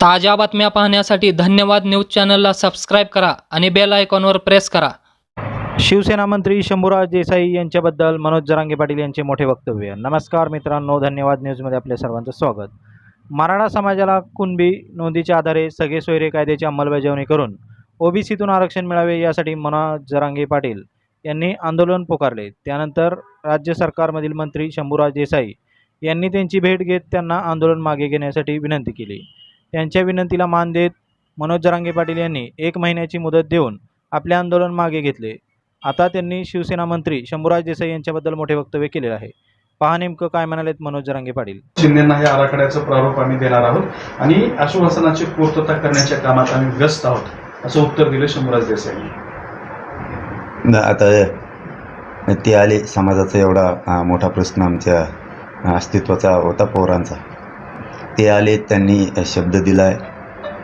ताज्या बातम्या पाहण्यासाठी धन्यवाद न्यूज चॅनलला सबस्क्राईब करा आणि बेल आयकॉनवर प्रेस करा. शिवसेना मंत्री शंभूराज देसाई यांच्याबद्दल मनोज जरांगे पाटील यांचे मोठे वक्तव्य. नमस्कार मित्रांनो धन्यवाद न्यूजमध्ये आपल्या सर्वांचं स्वागत. मराठा समाजाला कुणबी नोंदीच्या आधारे सगळे सोयरे कायद्याची अंमलबजावणी करून ओबीसीतून आरक्षण मिळावे यासाठी मनोज जरांगे पाटील यांनी आंदोलन पुकारले. त्यानंतर राज्य सरकारमधील मंत्री शंभूराज देसाई यांनी त्यांची भेट घेत त्यांना आंदोलन मागे घेण्यासाठी विनंती केली. त्यांच्या विनंतीला मान देत मनोज जरांगे पाटील यांनी एक महिन्याची मुदत देऊन आपले आंदोलन मागे घेतले. आता त्यांनी शिवसेना मंत्री शंभूराज देसाई यांच्याबद्दल मोठे वक्तव्य केलेले आहे. पहा नेमकं काय म्हणालेत मनोज जरांगे पाटील. शिंदेना या आराखड्याचं प्रारूप आम्ही देणार आहोत आणि आश्वासनाची पूर्तता करण्याच्या कामात आम्ही व्यस्त आहोत असं उत्तर दिलं शंभूराज देसाईंनी. न आता ते आले समाजाचा एवढा मोठा प्रश्न आमच्या अस्तित्वाचा होता पोरांचा. ते आले त्यांनी शब्द दिला आहे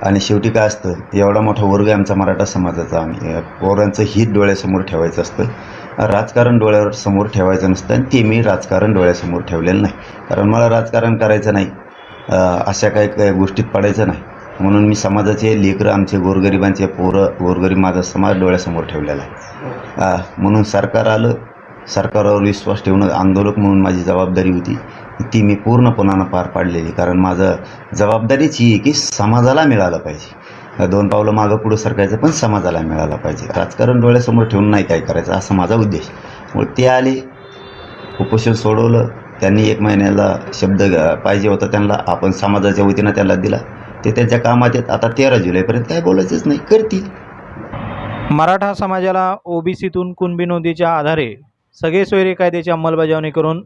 आणि शेवटी काय असतं एवढा मोठा वर्ग आहे आमचा मराठा समाजाचा. आम्ही पोरांचं हित डोळ्यासमोर ठेवायचं असतं. राजकारण डोळ्यावर समोर ठेवायचं नसतं आणि ते मी राजकारण डोळ्यासमोर ठेवलेलं नाही. कारण मला राजकारण करायचं नाही. अशा काही काही गोष्टीत पडायचं नाही. म्हणून मी समाजाचे लेकरं आमचे गोरगरिबांचे पोरं गोरगरीब माझा समाज डोळ्यासमोर ठेवलेला आहे. म्हणून सरकार आलं. सरकारवर विश्वास ठेवणं आंदोलक म्हणून माझी जबाबदारी होती. ती मी पूर्णपणानं पार पाडलेली. कारण माझं जबाबदारीच ही आहे की समाजाला मिळालं पाहिजे. दोन पावलं मागं पुढं सरकायचं पण समाजाला मिळालं पाहिजे. राजकारण डोळ्यासमोर ठेवून नाही काय करायचं असा माझा उद्देश. मग ते आले उपोषण सोडवलं. त्यांनी एक महिन्याला शब्द पाहिजे होता त्यांना आपण समाजाच्या वतीनं त्यांना दिला. ते त्यांच्या कामात येत आता तेरा जुलैपर्यंत काय बोलायचंच नाही करतील. मराठा समाजाला ओबीसीतून कुणबी नोंदीच्या आधारे सगळे सोयरे कायद्याची अंमलबजावणी करून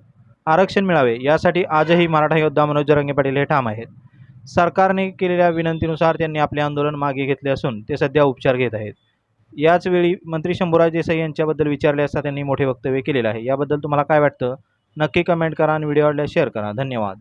आरक्षण मिळावे यासाठी आजही मराठा योद्धा मनोज जरांगे पाटील हे ठाम आहेत. सरकारने केलेल्या विनंतीनुसार त्यांनी आपले आंदोलन मागे घेतले असून ते सध्या उपचार घेत आहेत. याचवेळी मंत्री शंभूराज देसाई यांच्याबद्दल विचारले असता त्यांनी मोठे वक्तव्य केलेलं आहे. याबद्दल तुम्हाला काय वाटतं? नक्की कमेंट करा आणि व्हिडिओ आवडल्यास शेअर करा. धन्यवाद.